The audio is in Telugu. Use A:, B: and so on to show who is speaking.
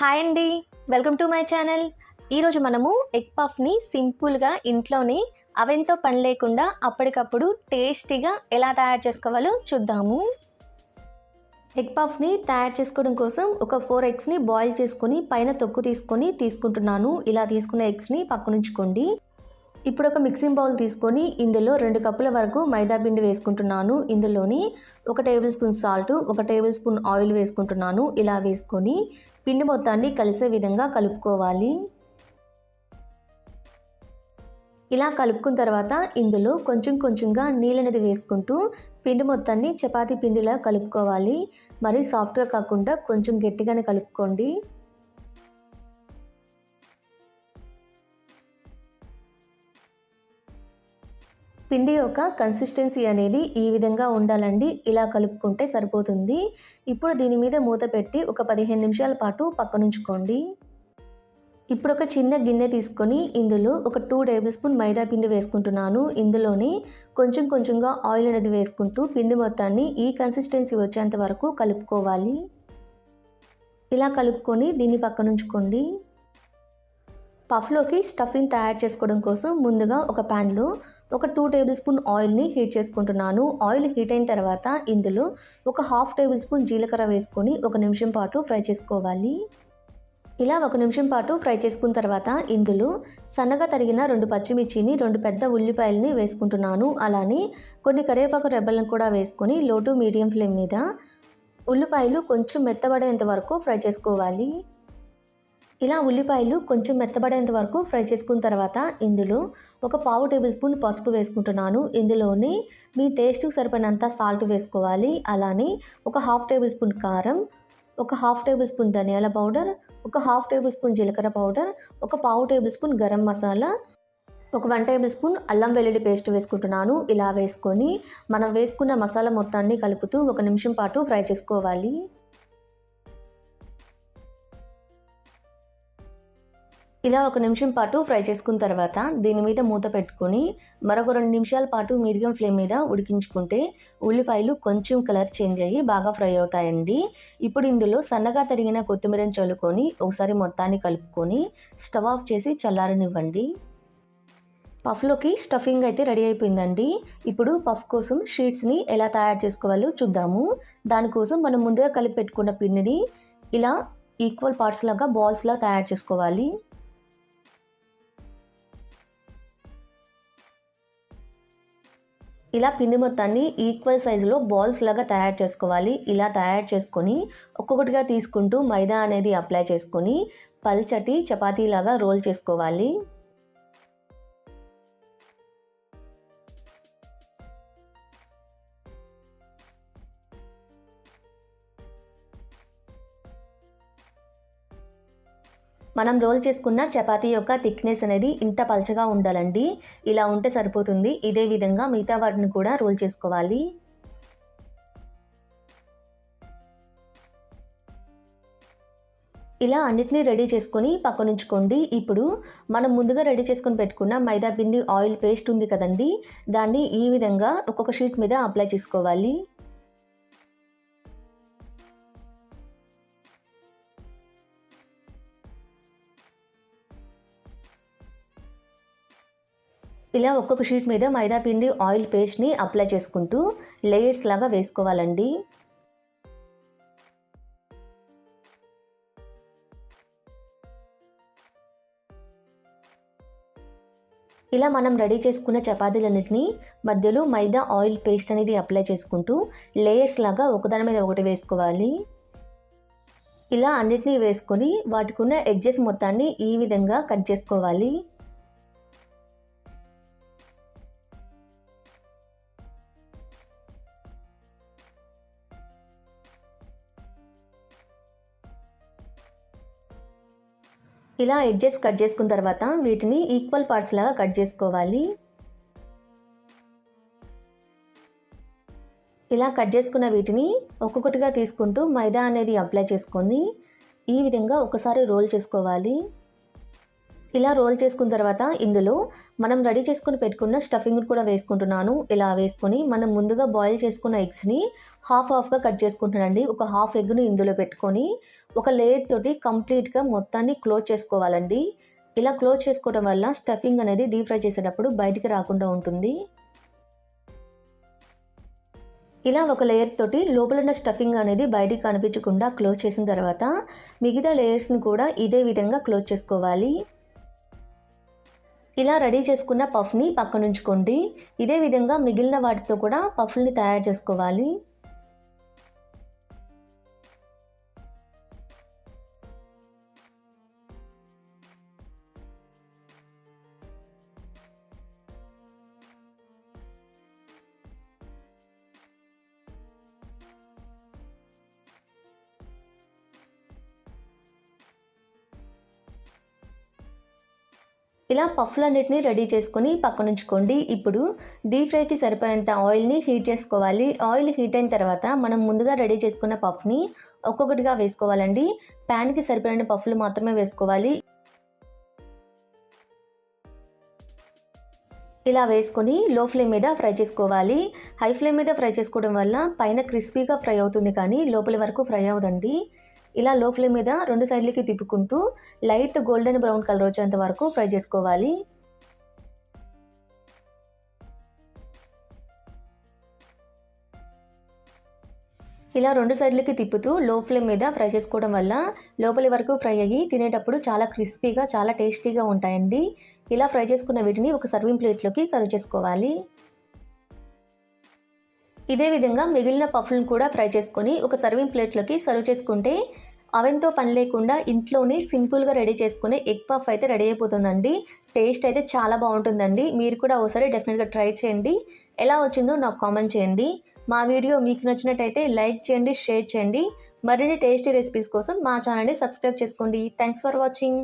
A: హాయ్ అండి. Welcome to my channel. ఈరోజు మనము ఎగ్ పఫ్ని సింపుల్గా ఇంట్లోనే అవెంతో పని లేకుండా అప్పటికప్పుడు టేస్టీగా ఎలా తయారు చేసుకోవాలో చూద్దాము. ఎగ్ పఫ్ని తయారు చేసుకోవడం కోసం ఒక ఫోర్ ఎగ్స్ని బాయిల్ చేసుకొని పైన తొక్కు తీసుకొని తీసుకుంటున్నాను. ఇలా తీసుకున్న ఎగ్స్ని పక్కనుంచుకోండి ఇప్పుడు ఒక మిక్సింగ్ బౌల్ తీసుకొని ఇందులో రెండు కప్పుల వరకు మైదా పిండి వేసుకుంటున్నాను. ఇందులోని ఒక టేబుల్ స్పూన్ సాల్ట్ ఒక టేబుల్ స్పూన్ ఆయిల్ వేసుకుంటున్నాను. ఇలా వేసుకొని పిండి మొత్తాన్ని కలిసే విధంగా కలుపుకోవాలి. ఇలా కలుపుకున్న తర్వాత ఇందులో కొంచెం కొంచెంగా నీళ్ళనేది వేసుకుంటూ పిండి మొత్తాన్ని చపాతీ పిండిలా కలుపుకోవాలి. మరి సాఫ్ట్గా కాకుండా కొంచెం గట్టిగానే కలుపుకోండి. పిండి యొక్క కన్సిస్టెన్సీ అనేది ఈ విధంగా ఉండాలండి. ఇలా కలుపుకుంటే సరిపోతుంది. ఇప్పుడు దీని మీద మూత పెట్టి ఒక పదిహేను నిమిషాల పాటు పక్కనుంచుకోండి. ఇప్పుడు ఒక చిన్న గిన్నె తీసుకొని ఇందులో ఒక టూ టేబుల్ స్పూన్ మైదా పిండి వేసుకుంటున్నాను. ఇందులోనే కొంచెం కొంచెంగా ఆయిల్ అనేది వేసుకుంటూ పిండి మొత్తాన్ని ఈ కన్సిస్టెన్సీ వచ్చేంత వరకు కలుపుకోవాలి. ఇలా కలుపుకొని దీన్ని పక్కనుంచుకోండి. పఫ్లోకి స్టఫింగ్ తయారు చేసుకోవడం కోసం ముందుగా ఒక ప్యాన్లో ఒక టూ టేబుల్ స్పూన్ ఆయిల్ని హీట్ చేసుకుంటున్నాను. ఆయిల్ హీట్ అయిన తర్వాత ఇందులో ఒక హాఫ్ టేబుల్ స్పూన్ జీలకర్ర వేసుకొని ఒక నిమిషం పాటు ఫ్రై చేసుకోవాలి. ఇలా ఒక నిమిషం పాటు ఫ్రై చేసుకున్న తర్వాత ఇందులో సన్నగా తరిగిన రెండు పచ్చిమిర్చిని రెండు పెద్ద ఉల్లిపాయలని వేసుకుంటున్నాను. అలానే కొన్ని కరివేపాకు రెబ్బలను కూడా వేసుకొని లో టు మీడియం ఫ్లేమ్ మీద ఉల్లిపాయలు కొంచెం మెత్తబడేంత వరకు ఫ్రై చేసుకోవాలి. ఇలా ఉల్లిపాయలు కొంచెం మెత్తబడేంత వరకు ఫ్రై చేసుకున్న తర్వాత ఇందులో ఒక పావు టేబుల్ స్పూన్ పసుపు వేసుకుంటున్నాను. ఇందులోని మీ టేస్ట్కి సరిపడినంత సాల్ట్ వేసుకోవాలి. అలానే ఒక హాఫ్ టేబుల్ స్పూన్ కారం ఒక హాఫ్ టేబుల్ స్పూన్ ధనియాల పౌడర్ ఒక హాఫ్ టేబుల్ స్పూన్ జీలకర్ర పౌడర్ ఒక పావు టేబుల్ స్పూన్ గరం మసాలా ఒక వన్ టేబుల్ స్పూన్ అల్లం వెల్లుల్లి పేస్ట్ వేసుకుంటున్నాను. ఇలా వేసుకొని మనం వేసుకున్న మసాలా మొత్తాన్ని కలుపుతూ ఒక నిమిషం పాటు ఫ్రై చేసుకోవాలి. ఇలా ఒక నిమిషం పాటు ఫ్రై చేసుకున్న తర్వాత దీని మీద మూత పెట్టుకొని మరొక రెండు నిమిషాల పాటు మీడియం ఫ్లేమ్ మీద ఉడికించుకుంటే ఉల్లిపాయలు కొంచెం కలర్ చేంజ్ అయ్యి బాగా ఫ్రై అవుతాయండి. ఇప్పుడు ఇందులో సన్నగా తరిగిన కొత్తిమీరని చల్లుకొని ఒకసారి మొత్తాన్ని కలుపుకొని స్టవ్ ఆఫ్ చేసి చల్లారనివ్వండి. పఫ్లోకి స్టఫింగ్ అయితే రెడీ అయిపోయిందండి. ఇప్పుడు పఫ్ కోసం షీట్స్ని ఎలా తయారు చేసుకోవాలో చూద్దాము. దానికోసం మనం ముందుగా కలిపి పెట్టుకున్న పిండిని ఇలా ఈక్వల్ పార్ట్స్ లాగా బాల్స్లా తయారు చేసుకోవాలి. ఇలా పిండి మొత్తాన్ని ఈక్వల్ సైజులో బాల్స్ లాగా తయారు చేసుకోవాలి. ఇలా తయారు చేసుకొని ఒక్కొక్కటిగా తీసుకుంటూ మైదా అనేది అప్లై చేసుకొని పల్చటి చపాతీలాగా రోల్ చేసుకోవాలి. మనం రోల్ చేసుకున్న చపాతీ యొక్క థిక్నెస్ అనేది ఇంత పలచగా ఉండాలండి. ఇలా ఉంటే సరిపోతుంది. ఇదే విధంగా మిగతా వాటిని కూడా రోల్ చేసుకోవాలి. ఇలా అన్నిటినీ రెడీ చేసుకొని పక్కనుంచుకోండి. ఇప్పుడు మనం ముందుగా రెడీ చేసుకొని పెట్టుకున్న మైదా పిండి ఆయిల్ పేస్ట్ ఉంది కదండి. దాన్ని ఈ విధంగా ఒక్కొక్క షీట్ మీద అప్లై చేసుకోవాలి. ఇలా ఒక్కొక్క షీట్ మీద మైదా పిండి ఆయిల్ పేస్ట్ని అప్లై చేసుకుంటూ లేయర్స్ లాగా వేసుకోవాలండి. ఇలా మనం రెడీ చేసుకున్న చపాతీలన్నింటినీ మధ్యలో మైదా ఆయిల్ పేస్ట్ అనేది అప్లై చేసుకుంటూ లేయర్స్ లాగా ఒకదాని మీద ఒకటి వేసుకోవాలి. ఇలా అన్నిటినీ వేసుకొని వాటికున్న ఎడ్జెస్ మొత్తాన్ని ఈ విధంగా కట్ చేసుకోవాలి. ఇలా ఎడ్జెస్ కట్ చేసుకున్న తర్వాత వీటిని ఈక్వల్ పార్ట్స్ లాగా కట్ చేసుకోవాలి. ఇలా కట్ చేసుకున్న వీటిని ఒక్కొక్కటిగా తీసుకుంటూ మైదా అనేది అప్లై చేసుకొని ఈ విధంగా ఒకసారి రోల్ చేసుకోవాలి. ఇలా రోల్ చేసుకున్న తర్వాత ఇందులో మనం రెడీ చేసుకుని పెట్టుకున్న స్టఫింగ్ కూడా వేసుకుంటున్నాను. ఇలా వేసుకొని మనం ముందుగా బాయిల్ చేసుకున్న ఎగ్స్ని హాఫ్ హాఫ్గా కట్ చేసుకుంటున్నానండి. ఒక హాఫ్ ఎగ్ని ఇందులో పెట్టుకొని ఒక లేయర్ తోటి కంప్లీట్గా మొత్తాన్ని క్లోజ్ చేసుకోవాలండి. ఇలా క్లోజ్ చేసుకోవడం వల్ల స్టఫింగ్ అనేది డీప్ ఫ్రై చేసేటప్పుడు బయటికి రాకుండా ఉంటుంది. ఇలా ఒక లేయర్స్ తోటి లోపల ఉన్న స్టఫింగ్ అనేది బయటికి కనిపించకుండా క్లోజ్ చేసిన తర్వాత మిగతా లేయర్స్ని కూడా ఇదే విధంగా క్లోజ్ చేసుకోవాలి. ఇలా రెడీ చేసుకున్న పఫ్ని పక్కనుంచుకోండి. ఇదే విధంగా మిగిలిన వాటితో కూడా పఫ్ని తయారు చేసుకోవాలి. ఇలా పఫ్లన్నిటిని రెడీ చేసుకొని పక్కన ఉంచుకోండి. ఇప్పుడు డీప్ ఫ్రైకి సరిపోయేంత ఆయిల్ని హీట్ చేసుకోవాలి. ఆయిల్ హీట్ అయిన తర్వాత మనం ముందుగా రెడీ చేసుకున్న పఫ్ని ఒక్కొక్కటిగా వేసుకోవాలండి. ప్యాన్కి సరిపడిన పఫ్లు మాత్రమే వేసుకోవాలి. ఇలా వేసుకొని లో ఫ్లేమ్ మీద ఫ్రై చేసుకోవాలి. హై ఫ్లేమ్ మీద ఫ్రై చేసుకోవడం వల్ల పైన క్రిస్పీగా ఫ్రై అవుతుంది కానీ లోపలి వరకు ఫ్రై అవ్వదండి. ఇలా లో ఫ్లేమ్ మీద రెండు సైడ్లకి తిప్పుకుంటూ లైట్ గోల్డెన్ బ్రౌన్ కలర్ వచ్చేంత వరకు ఫ్రై చేసుకోవాలి. ఇలా రెండు సైడ్లకి తిప్పుతూ లో ఫ్లేమ్ మీద ఫ్రై చేసుకోవడం వల్ల లోపలి వరకు ఫ్రై అయ్యి తినేటప్పుడు చాలా క్రిస్పీగా చాలా టేస్టీగా ఉంటాయండి. ఇలా ఫ్రై చేసుకున్న వీటిని ఒక సర్వింగ్ ప్లేట్లోకి సర్వ్ చేసుకోవాలి. ఇదే విధంగా మిగిలిన పఫ్లను కూడా ఫ్రై చేసుకొని ఒక సర్వింగ్ ప్లేట్లోకి సర్వ్ చేసుకుంటే అవెన్తో పని లేకుండా ఇంట్లోనే సింపుల్గా రెడీ చేసుకునే ఎగ్ పఫ్ అయితే రెడీ అయిపోతుందండి. టేస్ట్ అయితే చాలా బాగుంటుందండి. మీరు కూడా ఒకసారి డెఫినెట్గా ట్రై చేయండి. ఎలా వచ్చిందో నాకు కామెంట్ చేయండి. మా వీడియో మీకు నచ్చినట్టయితే లైక్ చేయండి షేర్ చేయండి. మరిన్ని టేస్టీ రెసిపీస్ కోసం మా ఛానల్ని సబ్స్క్రైబ్ చేసుకోండి. Thanks for watching.